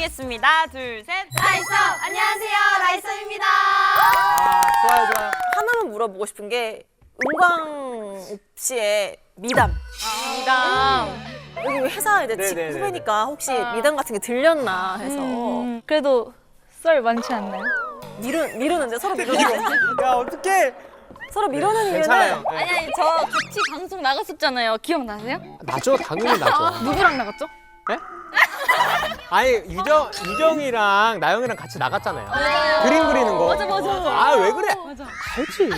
인사드리겠습니다. 둘, 셋. 라이썸 안녕하세요 라이썸입니다. 아, 좋아요, 좋아요. 하나만 물어보고 싶은 게 은광 씨의 미담. 미담. 여기 회사 이제 직 네네네네. 후배니까 혹시 미담 같은 게 들렸나 해서 음, 그래도 썰 많지 않나요? 미루 미루는데 서로 미루는데 야, 어떡해. 서로 미루는 괜찮아요. 이유는 네. 아니 아니 저 같이 방송 나갔었잖아요. 기억나세요? 나죠, 당연히 나죠. 누구랑 나갔죠? 아니, 유정, 유정이랑 나영이랑 같이 나갔잖아요. 그림 그리는 거. 맞아 맞아. 아, 왜 그래? 맞아. 알지.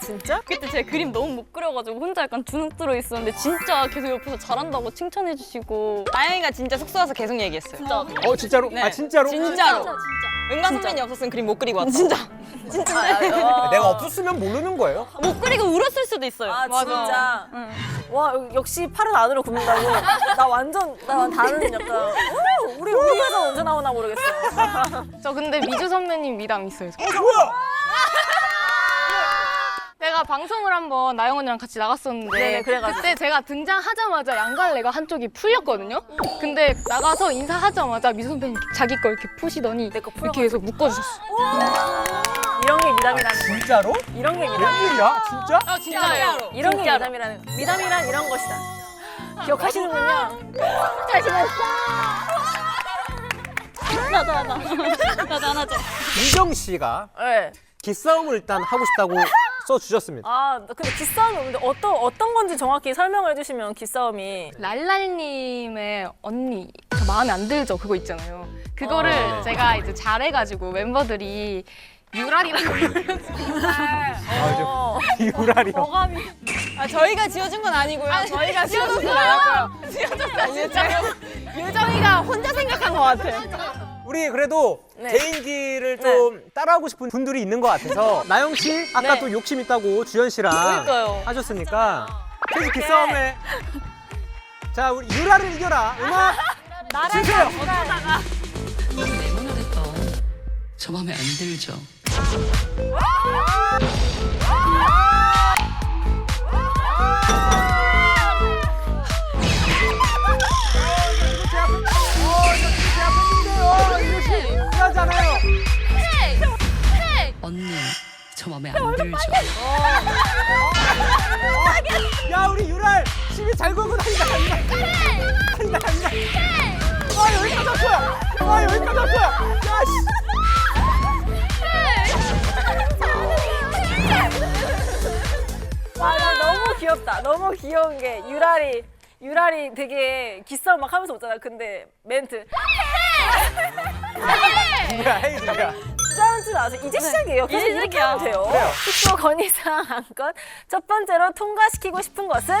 진짜? 그때 제가 그림 너무 못 그려가지고 혼자 약간 주눅 들어 있었는데 진짜 계속 옆에서 잘한다고 칭찬해 주시고 나영이가 진짜 숙소 가서 계속 얘기했어요. 진짜 어, 진짜로? 네. 아, 진짜로? 진짜로. 진짜 은가 선배님 없었으면 그림 못 그리고 왔다. 진짜 아, 내가 없었으면 모르는 거예요. 못 그리고 울었을 수도 있어요. 아 진짜 응. 와 역시 팔은 안으로 굽는다고 나 완전 나 다른 약간 오, 우리 우리 회사 언제 나오나 모르겠어 저 근데 미주 선배님 미담 있어요. 뭐야? 제가 방송을 한번 나영 언니랑 같이 나갔었는데 네네, 그래가지고. 그때 제가 등장하자마자 양갈래가 한쪽이 풀렸거든요. 근데 나가서 인사하자마자 미주 선배님 자기 거 이렇게 푸시더니 내거 이렇게 해서 묶어주셨어. 이런 게 미담이라는 거 진짜로? 이런 게 미담 웬일이야? 진짜? 아 진짜요? 이런 게 미담이라는 거 미담이란 이런 것이다 기억하시는군요 나도 하나. 나도 하나 줘. 유정 씨가 네. 기싸움을 일단 하고 싶다고 써주셨습니다. 아 근데 기싸움이 없는데 어떤 어떤 건지 정확히 설명을 해주시면 기싸움이 랄랄님의 언니 저 마음에 안 들죠 그거 있잖아요. 그거를 어. 제가 이제 잘해가지고 멤버들이 유랄이라고 어, 유랄이요. 아, 저희가 지어준 건 아니고요. 저희가 지어준 건 아니고요. 지어줬어요. 유정이가 혼자 생각한 것 같아. 우리 그래도 네. 개인기를 좀 따라하고 싶은 분들이 있는 것 같아서 나영 씨 아까 네. 또 욕심 있다고 주연 씨랑 그러니까요. 하셨으니까 계속 기싸움에 자 우리 유라를 이겨라 음악 주세요. 내모나겠다. 저 맘에 안 들죠. 하잖아요. 언니, 저 맘에 안 들죠. 야 우리 유랄 시비 잘 걸고 다닌다 다닌다. 다닌다 다닌다. 아 여기까지 할 거야. 아 여기까지 할 거야. 야 씨. 와, 나 너무 귀엽다. 너무 귀여운 게 유라리 유라리 되게 기싸움 막 하면서 오잖아. 근데 멘트 누구야 헤이 누구야. 짜는 줄 아세요? 이제 시작이에요. 계속 이렇게 하면 돼요. 그래요. 숙소 건의사항 한건 첫 번째로 통과시키고 싶은 것은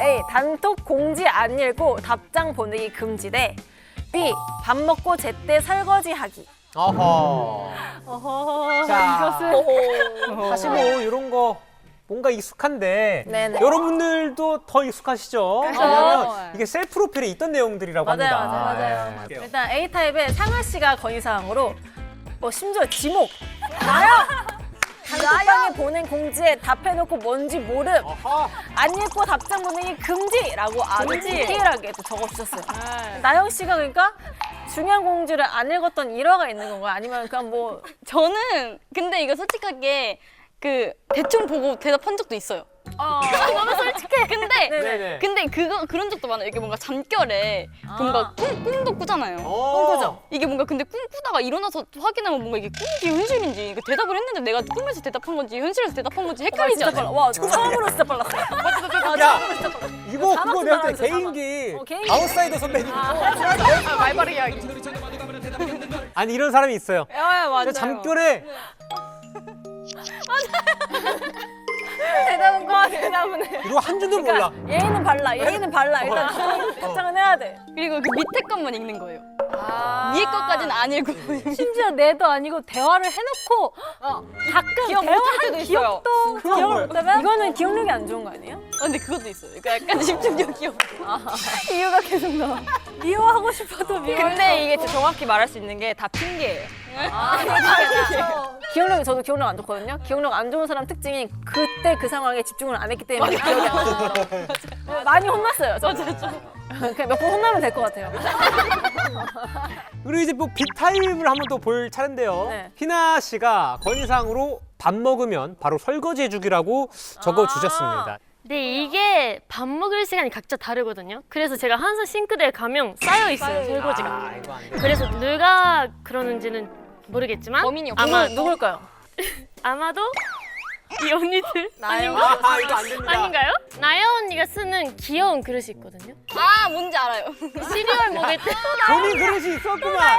A. 단톡 공지 안 읽고 답장 보내기 금지 대 B. 밥 먹고 제때 설거지 하기 어허. 자 사실 뭐 이런 거 뭔가 익숙한데 네네. 여러분들도 더 익숙하시죠? 왜냐면 이게 셀프 프로필에 있던 내용들이라고 맞아요, 합니다. 맞아요, 맞아요. 예. 일단 A타입의 상아 씨가 건의 사항으로 어, 심지어 지목 나요! 단톡방에 보낸 공지에 답해놓고 뭔지 모름 어허. 안 읽고 답장 보내기 금지라고 아주 금지. 디테일하게 또 적어주셨어요. 나영 씨가 그러니까 중요한 공지를 안 읽었던 일화가 있는 건가요? 아니면 그냥 뭐 저는 근데 이거 솔직하게 그 대충 보고 대답한 적도 있어요. 너무 솔직해. 근데 네네. 근데 그거 그런 적도 많아요. 이게 뭔가 잠결에 뭔가 꿈, 꿈도 꾸잖아요. 어. 꿈꾸죠? 이게 뭔가 근데 꿈 꾸다가 일어나서 확인하면 뭔가 이게 꿈인지 현실인지 이거 대답을 했는데 내가 꿈에서 대답한 건지 현실에서 대답한 건지 헷갈리지 진짜 빨라. 않아요? 와 처음으로 진짜 빨랐어. 아, 야 처음으로 진짜 빨라. 이거 그거 내가 때 들어가면서 개인기. 어. 아웃사이더 선배님 말바르기 하기. 아니 이런 사람이 있어요 야, 맞아요. 잠결에 대답은 거 대답은 해. 이거 한 줄도 몰라 그러니까 예의는 발라. 예의는 발라. 일단 답장은- 답장은 해야 돼. 그리고 그 밑에 것만 읽는 거예요. 아. 위에 것까지는 안 읽고 심지어 내도 아니고 대화를 해놓고 가끔 기억 대화한 못할 때도 있어요. 기억도 기억을 뭐예요? 못하면 이거는 기억력이 안 좋은 거 아니에요? 아, 근데 그것도 있어요. 그러니까 약간 집중력이 없고. 이유가 계속 나와. 미워하고 싶어도 미워. 근데 이게 정확히 말할 수 있는 게 다 핑계예요. 기억력이 저도 기억력 안 좋거든요. 기억력 안 좋은 사람 특징이 그때 그 상황에 집중을 안 했기 때문에 기억이 안 나요. 많이 혼났어요. 저. 그냥 몇 번 혼나면 될 것 같아요. 그리고 이제 뭐 빅타임을 한번 또 볼 차례인데요. 네. 희나 씨가 건의사항으로 밥 먹으면 바로 설거지 해주기라고 적어 주셨습니다. 네, 이게 밥 먹을 시간이 각자 다르거든요. 그래서 제가 항상 싱크대에 가면 쌓여 있어요, 설거지가. 아, 이거 안 돼. 그래서 누가 그러는지는 모르겠지만 범인이. 아마 누굴까요? 아마도 이 언니들 나요? 아닌가? 아, 이거 안 됩니다. 아닌가요? 나야 언니가 쓰는 귀여운 그릇이 있거든요. 아 뭔지 알아요. 시리얼 먹을 때 본인 그릇이 있었구만.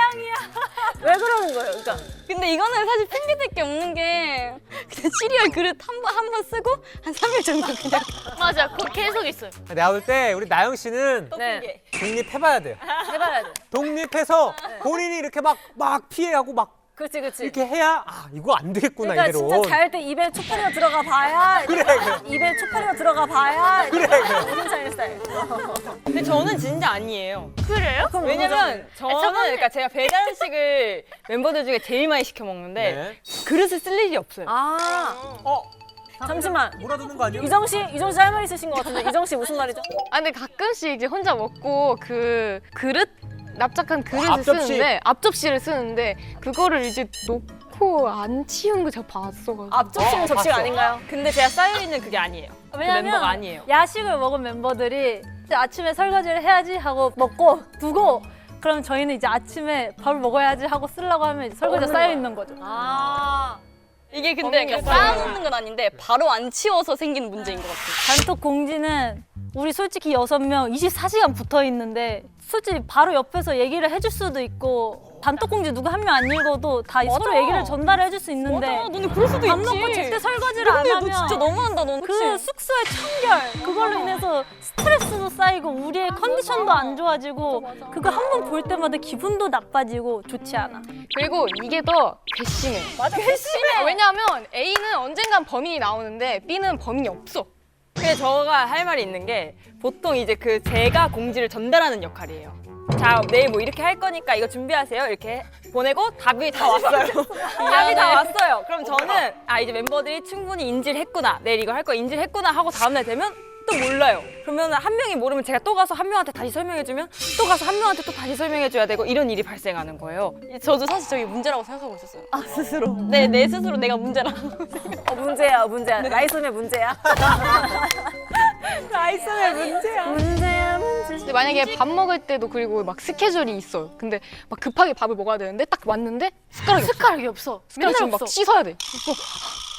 왜 그러는 거예요? 그러니까 근데 이거는 사실 핑계댈 게 없는 게 그냥 시리얼 그릇 한 번 한 번 쓰고 한 3일 정도 그냥 맞아, 그거 계속 있어요. 내가 볼 때 우리 나영 씨는 네 독립해봐야 돼요. 해봐야 돼. 독립해서 본인이 이렇게 막, 막 피해하고 막 그렇지 그렇지. 이렇게 해야 아, 이거 안 되겠구나, 그러니까 이대로. 진짜 잘 때 입에 초파리가 들어가 봐야 그래, 그래. 입에 초파리가 들어가 봐야 그래, 그래. 무슨 스타일 스타일. 근데 저는 진짜 아니에요. 그래요? 왜냐면 저는 그러니까 제가 배달 음식을 멤버들 중에 제일 많이 시켜 먹는데 네. 그릇을 쓸 일이 없어요. 아 어, 잠시만. 몰아두는 거 아니에요? 이정 씨, 이정 씨 할 말 있으신 것 같은데 이정 씨 무슨 말이죠? 아 근데 가끔씩 이제 혼자 먹고 그 그릇 납작한 그릇을 앞접시. 쓰는데 앞접시를 쓰는데 그거를 이제 놓고 안 치우는 거 제가 봤어가지고. 앞접시는 어, 접시가 봤어. 아닌가요? 근데 제가 쌓여 있는 그게 아니에요. 그 멤버가 아니에요. 야식을 먹은 멤버들이 이제 아침에 설거지를 해야지 하고 먹고 두고 그럼 저희는 이제 아침에 밥을 먹어야지 하고 쓰려고 하면 이제 설거지가 쌓여 있는 거죠. 아 이게 근데 그러니까 쌓아놓는 건 아닌데 바로 안 치워서 생기는 문제인 것 같아요. 단톡 공지는 우리 솔직히 여섯 명 24시간 붙어 있는데 솔직히 바로 옆에서 얘기를 해줄 수도 있고 단톡 공지 누가 한명 안 읽어도 다 서로 얘기를 전달해 줄 수 있는데 맞아, 너는 그럴 수도 밥 있지. 먹고 제때 설거지를 안 근데 하면 너 진짜 너무한다, 넌. 그 그치? 숙소의 청결 그걸로 인해서 스트레스도 쌓이고 우리의 컨디션도 안 좋아지고 그거 한 번 볼 때마다 기분도 나빠지고 좋지 않아. 그리고 이게 더 괘씸해. 맞아, 괘씸해. 왜냐하면 A는 언젠간 범인이 나오는데 B는 범인이 없어. 근데 저가 할 말이 있는 게 보통 이제 그 제가 공지를 전달하는 역할이에요. 자 내일 뭐 이렇게 할 거니까 이거 준비하세요 이렇게 보내고 답이 다 왔어요. 답이 다 왔어요. 그럼 저는 아 이제 멤버들이 충분히 인지를 했구나 내일 이거 할 거 인지를 했구나 하고 다음날 되면 또 몰라요. 그러면 한 명이 모르면 제가 또 가서 한 명한테 다시 설명해주면 또 가서 한 명한테 또 다시 설명해줘야 되고 이런 일이 발생하는 거예요. 저도 사실 저게 문제라고 생각하고 있었어요. 아, 스스로? 네, 내 스스로 내가 문제라고. 어, 문제야 문제야. 라이손의 문제야. 라이선의 문제야. 문제야 문제. 근데 만약에 밥 먹을 때도 그리고 막 스케줄이 있어요. 근데 막 급하게 밥을 먹어야 되는데 딱 왔는데 숟가락이 없어. 숟가락이 없어. 숟가락 맨날 지금 없어. 막 씻어야 돼. 어,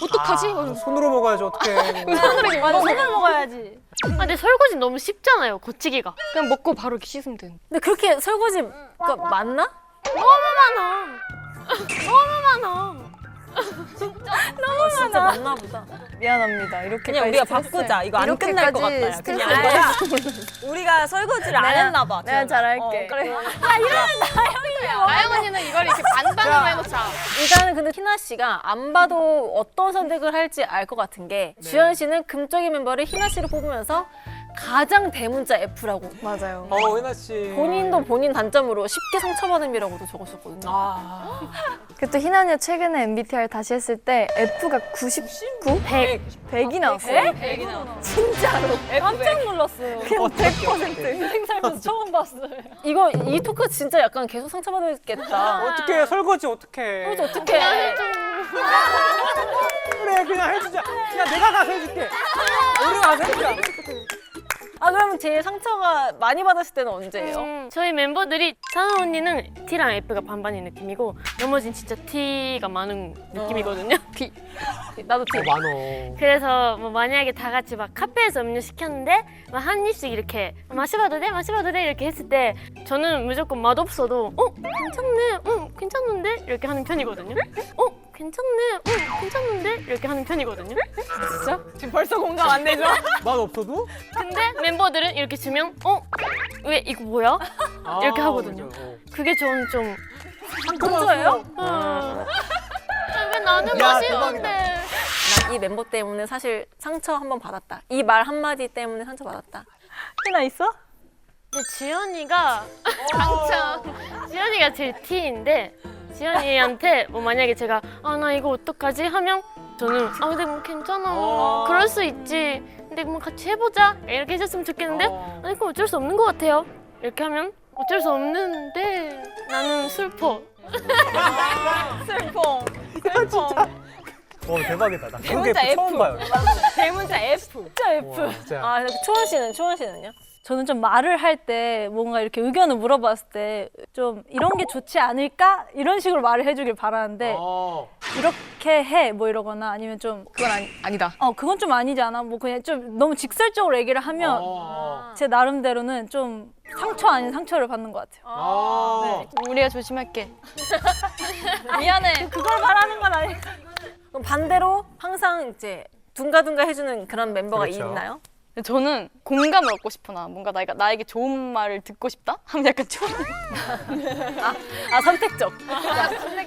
어떡하지? 아, 손으로 먹어야지 어떡해. 손으로 맞아, 손을 먹어야지. 아, 근데 설거지 너무 쉽잖아요, 고치기가. 그냥 먹고 바로 이렇게 씻으면 되는. 근데 그렇게 설거지가 맞나? 너무 많아. 진짜 맞나 보다. 미안합니다. 이렇게 그냥 우리가 바꾸자. 이거 안 끝날 것 같아요. 그냥 우리가, 우리가 설거지를 안 했나 봐. 내가 잘할게. 어, 그래. 나영 언니는 이걸 이렇게 반반으로 해놓자. 일단은 근데 희나 씨가 안 봐도 어떤 선택을 할지 알 것 같은 게 주현 씨는 금쪽이 멤버를 희나 씨로 뽑으면서 가장 대문자 F라고 맞아요. 어, 희나 씨. 본인도 본인 단점으로 쉽게 상처받음이라고도 적었었거든요. 아, 그또 희나 언니가 최근에 MBTI 다시 했을 때 F가 99? 100. 100이 나왔어요. 깜짝 놀랐어요. 그냥 100%. 인생 살면서 처음 봤어요. 이거 이 토크 진짜 약간 계속 상처받았겠다. 어떻게 설거지 어떻게? 그래서 어떡해. 그래 그냥 해주자. 그냥 내가 가서 해줄게. 우리가 가서 해주자. 아 그러면 제일 상처가 많이 받았을 때는 언제예요? 음, 저희 멤버들이 상아 언니는 T랑 F가 반반인 느낌이고 나머진 진짜 T가 많은 느낌이거든요. T. 나도 어, 되게 많어. 그래서 뭐 만약에 다 같이 막 카페에서 음료 시켰는데 막 한 입씩 이렇게 마셔봐도 돼? 마셔봐도 돼? 이렇게 했을 때 저는 무조건 맛 없어도 어? 괜찮네? 응 괜찮은데? 이렇게 하는 편이거든요. 어? 괜찮네? 응 괜찮은데? 이렇게 하는 편이거든요. 진짜? 지금 벌써 공감 안 되죠? 맛 없어도? 근데 멤버들은 이렇게 주면 어? 왜 이거 뭐야? 이렇게 아, 하거든요. 맞아. 어. 그게 저는 좀 상처예요? 아, 왜 나는 야, 맛있는데 난이 멤버 때문에 사실 상처 한 번 받았다. 이 말 한마디 때문에 상처 받았다. 희나 있어? 근데 지연이가 당첨 지연이가 제일 T인데 지연이한테 뭐 만약에 제가 아 나 이거 어떡하지 하면 저는 아 근데 뭐 괜찮아 어. 그럴 수 있지 근데 뭐 같이 해보자 이렇게 해줬으면 좋겠는데 아니 그럼 어쩔 수 없는 것 같아요 이렇게 하면 어쩔 수 없는데 나는 슬퍼 슬퍼. 슬퍼. 어 대박이다. 나 그런 게 대문자 F. 처음 봐요. 대문자 F. 진짜 F. 와, 진짜. 아, 근데 초원 씨는 초원 씨는요? 저는 좀 말을 할 때 뭔가 이렇게 의견을 물어봤을 때 좀 이런 게 좋지 않을까 이런 식으로 말을 해주길 바라는데 어. 이렇게 해 뭐 이러거나 아니면 좀 그건 아니, 아니다. 어 그건 좀 아니지 않아 뭐 그냥 좀 너무 직설적으로 얘기를 하면 어. 제 나름대로는 좀 상처 아닌 상처를 받는 것 같아요. 어. 우리가 조심할게. 미안해. 그걸 말하는 건 아니. 그럼 반대로 항상 이제 둥가둥가 해주는 그런 멤버가 그렇죠. 있나요? 저는 공감을 얻고 싶거나 뭔가 나가, 나에게 좋은 말을 듣고 싶다? 하면 약간 초 아, 선택적.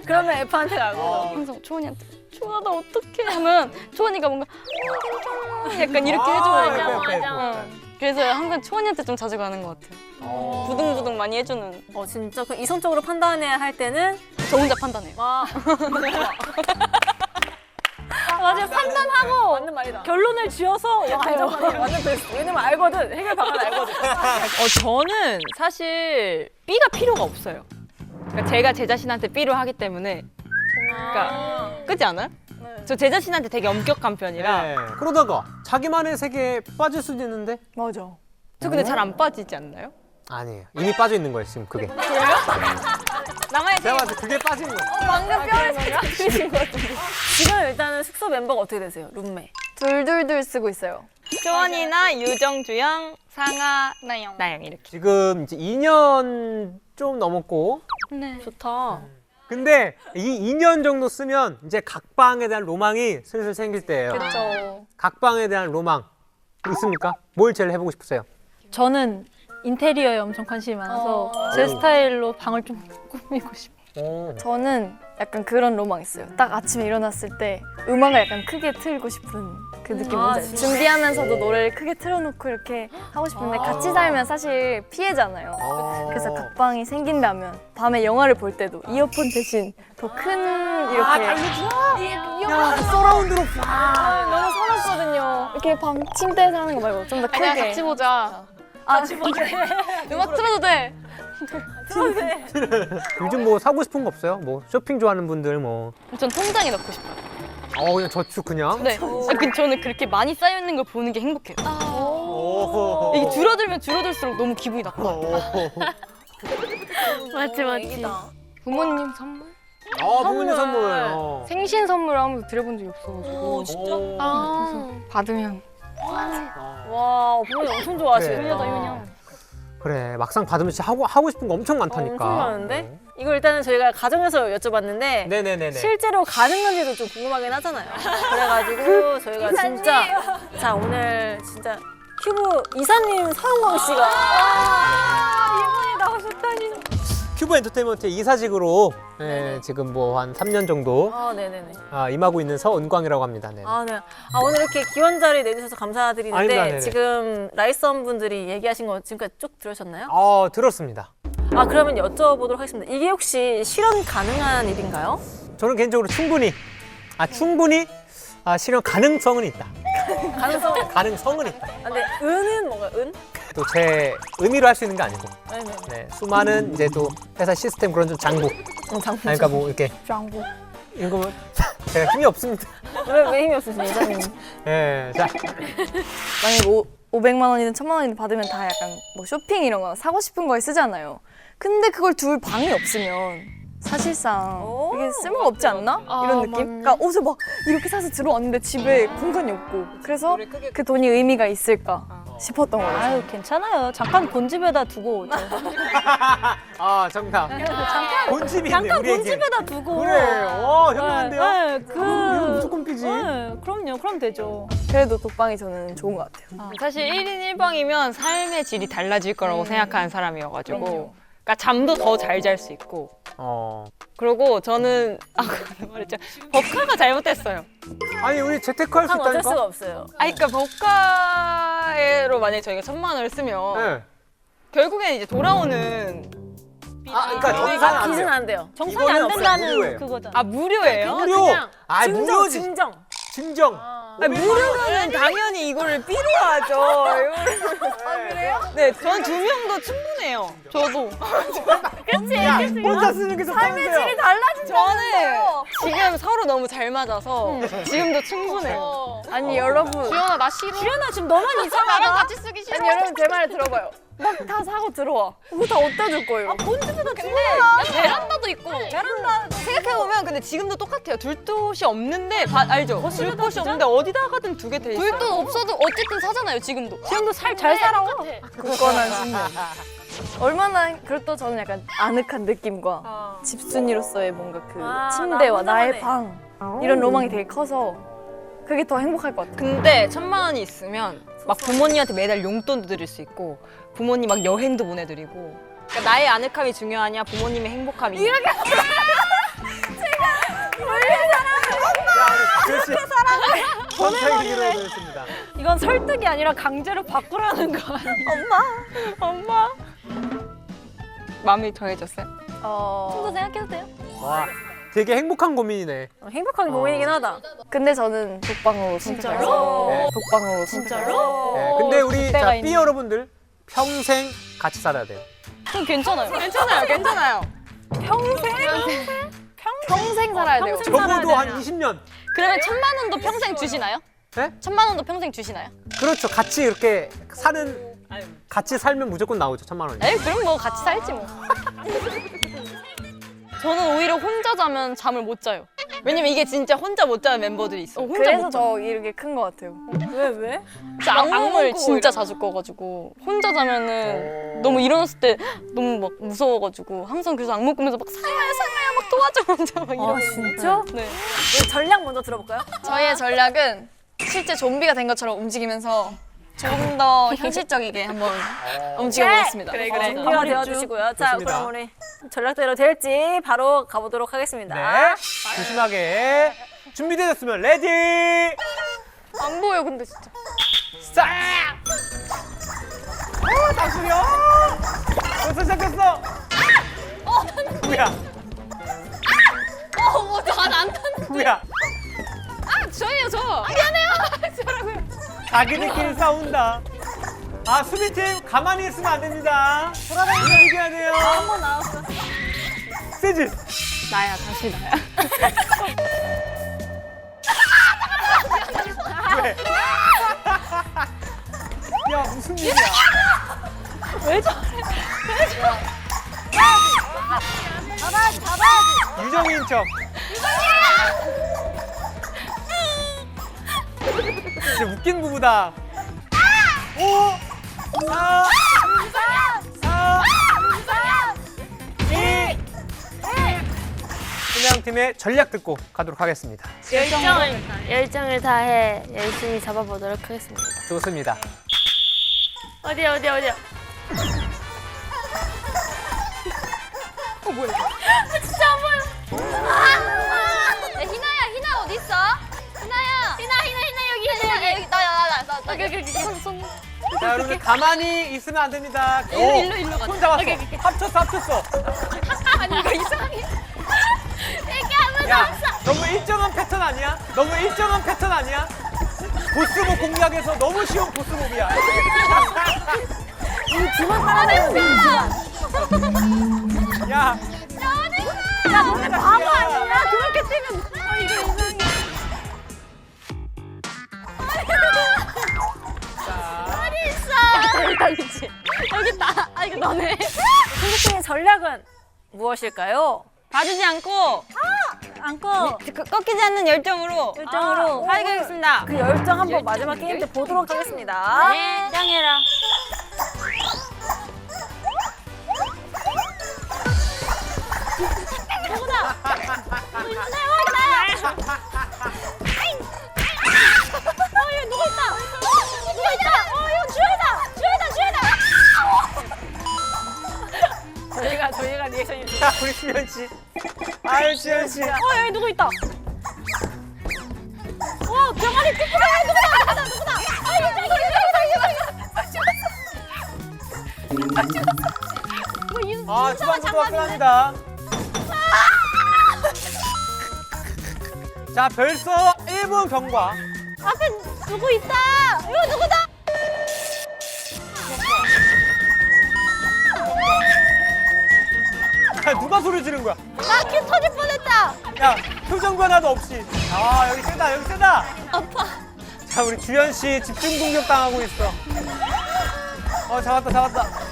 그러면 F한테 가고. 항상 초원이한테 초원아 나 어떡해 하면 초원이가 뭔가 어, 괜찮아 약간 이렇게 아, 해줘요. F. 어. 그래서 항상 초원이한테 좀 자주 가는 것 같아요. 어. 부둥부둥 많이 해주는 어, 진짜 그 이성적으로 판단해야 할 때는 저 혼자 판단해요. 와, 맞아요. 판단하고 맞는 말이다. 결론을 지어서 완전 말이야. 완전 베스트. 왜냐면 알거든. 해결 방안 알거든. 어, 저는 사실 B가 필요가 없어요. 그러니까 제가 제 자신한테 B로 하기 때문에. 그러니까 그렇지 않아요? 저 제 자신한테 되게 엄격한 편이라. 네. 그러다가 자기만의 세계에 빠질 수도 있는데 맞아. 저 근데 잘 안 빠지지 않나요? 아니에요. 이미 빠져 있는 거예요 지금 그게. 나만의 제가 봤을 때 그게 빠진 거예요. 방금 뼈를 그리신 것 같은데. 지금 일단은 숙소 멤버가 어떻게 되세요? 룸메. 둘둘둘 쓰고 있어요. 초원이나 유정, 주영, 상아, 나영. 나영 이렇게. 지금 이제 2년 좀 넘었고 네. 좋다. 근데 이 2년 정도 쓰면 이제 각 방에 대한 로망이 슬슬 생길 때예요. 그렇죠. 각 방에 대한 로망 있습니까? 뭘 제일 해보고 싶으세요? 저는 인테리어에 엄청 관심이 많아서 제 스타일로 방을 좀 꾸미고 싶어요. 어. 저는 약간 그런 로망 있어요. 딱 아침에 일어났을 때 음악을 약간 크게 틀고 싶은 그 느낌 아, 뭔지 알죠? 진짜? 준비하면서도 노래를 크게 틀어놓고 이렇게 하고 싶은데 같이 살면 사실 피해잖아요. 어. 그래서 각방이 생긴다면 밤에 영화를 볼 때도 이어폰 대신 더 큰 이렇게 야, 서라운드로 너무 서럽거든요. 이렇게 방 침대에서 하는 거 말고 좀 더 크게. 같이 보자. 아, 같이 보자. 음악 틀어도 돼. 요즘 뭐 사고 싶은 거 없어요? 뭐 쇼핑 좋아하는 분들 뭐. 전 통장에 넣고 싶어요. 어 그냥 저축 그냥. 네. 아, 그 저는 그렇게 많이 쌓여 있는 걸 보는 게 행복해요. 오. 이게 줄어들면 줄어들수록 너무 기분이 나빠. 오. 맞지 맞지 부모님 선물? 아 부모님 선물. 어. 생신 선물 아무도 드려본 적이 없어가지고. 진짜? 아. 받으면. 와, 부모님 엄청 좋아하시겠다. 그래. 그냥. 그래 막상 받으면 진짜 하고 하고 싶은 거 엄청 많다니까. 엄청 많은데? 이거 일단은 저희가 가정에서 여쭤봤는데 네네네네. 실제로 가는 건지도 좀 궁금하긴 하잖아요. 그래가지고 저희가 진짜 자 오늘 진짜 큐브 이사님 서영광 씨가 이분이 나오셨다니. 큐브 엔터테인먼트 이사직으로 예, 지금 뭐 한 3년 정도 아 네네네. 아, 임하고 있는 서은광이라고 합니다. 네. 아 네. 아 오늘 이렇게 귀한 자리 내주셔서 감사드리는데 아닙니다, 네네. 지금 라이선 분들이 얘기하신 거 지금까지 쭉 들으셨나요? 어 들었습니다. 아 그러면 여쭤보도록 하겠습니다. 이게 혹시 실현 가능한 일인가요? 저는 개인적으로 충분히 아 충분히 아, 실현 가능성은 있다. 가능성? 가능성은 있다. 아, 근데 은은 뭔가요? 은? 또 제 의미로 할 수 있는 게 아니고 네네. 네, 수많은 이제 또 회사 시스템 그런 좀 장부. 응, 장품. 아니, 그러니까 뭐 이렇게 짱구. 이런 거 제가 힘이 없습니다. 왜, 왜 힘이 없으세요, 이사님? 예, 자 만약에 오, 500만 원이든 1000만 원이든 받으면 다 약간 뭐 쇼핑 이런 거 사고 싶은 거에 쓰잖아요. 근데 그걸 둘 방이 없으면 사실상 오, 이게 쓸모가 없지 않나? 아, 이런 느낌? 그러니까 옷을 막 이렇게 사서 들어왔는데 집에 공간이 없고 그래서 그 돈이 의미가 있을까 싶었던 거예요. 아유 괜찮아요. 잠깐 본집에다 두고 오죠. 아 정답. 잠깐 본집이 있네 잠깐 우리에게. 본집에다 두고. 그래. 어 현명한데요. 네, 네, 이거 그. 무조건 삐지. 네, 그럼요. 그럼 되죠. 그래도 독방이 저는 좋은 것 같아요. 사실 1인 1방이면 삶의 질이 달라질 거라고 생각하는 사람이어가지고. 그러니까 잠도 더 잘 잘 수 있고. 어. 그리고 저는 아까 말했죠. 법카가 잘못됐어요. 아니 우리 재테크 할수한 어쩔 있다니까. 수가 없어요. 아니 그러니까 법카로 만약에 저희가 천만 원을 쓰면 네. 결국엔 이제 돌아오는 아 그러니까 아, 정산 안 빚은 돼요. 안 돼요. 정산이 안 이거는 된다는 무료예요. 그거잖아. 아 무료예요? 무료. 그냥 아 증정, 무료지. 증정. 진정. 아니, 무료면은 당연히 이거를 필요하죠. 아, 그래요? 네, 전 두 명도 충분해요. 저도. 야, 혼자 쓰는 게 좋다면서요. 저는 지금 서로 너무 잘 맞아서 지금도 충분해요. 아니 여러분 주연아 나 싫어. 주연아 지금 너만 이상하다. 나랑 같이 쓰기 싫어. 아니 여러분 제 말을 들어봐요. 막 다 사고 들어와. 그거 다 어디다 줄 거예요? 베란다도 있고. 베란다 생각해보면 근데 지금도 똑같아요. 둘 곳이 없는데 바- 알죠? 둘 곳이 없는데 어디다가든 두 개 돼 있어요. 불도 없어도 어쨌든 사잖아요 지금도. 지금도 살 잘 살아. 굳건한 신념. 얼마나 그렇다 저는 약간 아늑한 느낌과 집순이로서의 뭔가 그 아, 침대와 나 나의. 방 이런 로망이 되게 커서 그게 더 행복할 것 같아요. 근데 천만 원이 있으면 막 부모님한테 매달 용돈도 드릴 수 있고 부모님 막 여행도 보내드리고 그러니까 나의 아늑함이 중요하냐 부모님의 행복함이 이렇게 그렇지. 전차의 기로 되었습니다. 이건 설득이 아니라 강제로 바꾸라는 거 아니야? 엄마 마음이 정해졌어요? 어... 생각해도 돼요? 와, 되게 행복한 고민이네. 어, 행복한 고민이긴 하다. 근데 저는 독방으로 선택해서 네. 독방으로 선택해서 네, 근데 우리 그때가 자. B 여러분들 평생 같이 살아야 돼요. 그럼 괜찮아요. 괜찮아요 괜찮아요 평생 살아야 돼요. 적어도 한 20년. 그러면 천만 원도 평생 주시나요? 네? 천만 원도 평생 주시나요? 그렇죠. 같이 이렇게 사는 같이 살면 무조건 나오죠. 천만 원이. 에이 그럼 뭐 같이 살지 뭐. 저는 오히려 혼자 자면 잠을 못 자요. 왜냐면 이게 진짜 혼자 못 자는 멤버들이 있어 혼자 그래서 못 자. 더 이렇게 큰 것 같아요. 왜 왜? 진짜 악몽을 진짜. 자주 꿔가지고 혼자 자면은 너무 일어났을 때 너무 막 무서워가지고 항상 그래서 악몽 꾸면서 막 상아야 상아야 막 도와줘 혼자 막 이러고 아 진짜? 네. 우리 전략 먼저 들어볼까요? 저희의 전략은 실제 좀비가 된 것처럼 움직이면서 조금 더 현실적이게 한번 움직여 보겠습니다. 그래 어, 그래 준비가 되어주시고요. 자 좋습니다. 그럼 우리 전략대로 될지 바로 가보도록 하겠습니다. 네. 조심하게. 준비되셨으면 레디. 안 보여 근데 진짜. 스타트. 어, 당신이요. 벌써 시작했어. 누구야? 어, 나안 탔는데. 누구야? 저예요 저. 자기들끼리 싸운다. 아 수비팀 가만히 있으면 안 됩니다. 움직여야 돼요. 한 번 나왔어. 세지. 나야 다시 나야 왜? 야 무슨 일이야? 유정인 척. 진짜 웃긴 부부다. 오, 사, 사, 이. 분양팀의 전략 듣고 가도록 하겠습니다. 열정을 열정을 다해 열심히 잡아보도록 하겠습니다. 좋습니다. 어디야 어디야 어디야. 야, 여기 여기 여기. 손 자, 여러분 가만히 있으면 안 됩니다. 일로 일로 일로. 손 잡았어. 합쳤어, 합쳤어. 아니 이거 이상해. 얘기하면 야, 너무 일정한 패턴 아니야? 너무 일정한 패턴 아니야? 보스몹 공략에서 너무 쉬운 보스몹이야. 야, 야, 너네 바보 아니야? 그렇게 뛰면 아 이거 너네. 선생님의 전략은 무엇일까요? 봐주지 않고 안고 그- 꺾이지 않는 열정으로 열정으로 살겠습니다 그 열정 한번 마지막 게임 때 보도록 하겠습니다. 네, 짱해라. 씨. 아유, 수현 씨. 어 여기 누구 있다. 아, 주방부터 끝납니다. 자, 벌써 1분 경과. 앞에 누구 있다. 누구다? 지른 거야? 나귀 터질 뻔했다. 야, 표정 변화도 없이. 아, 여기 세다, 여기 세다. 아파. 자, 우리 주현 씨 집중 공격 당하고 있어. 어, 잡았다, 잡았다.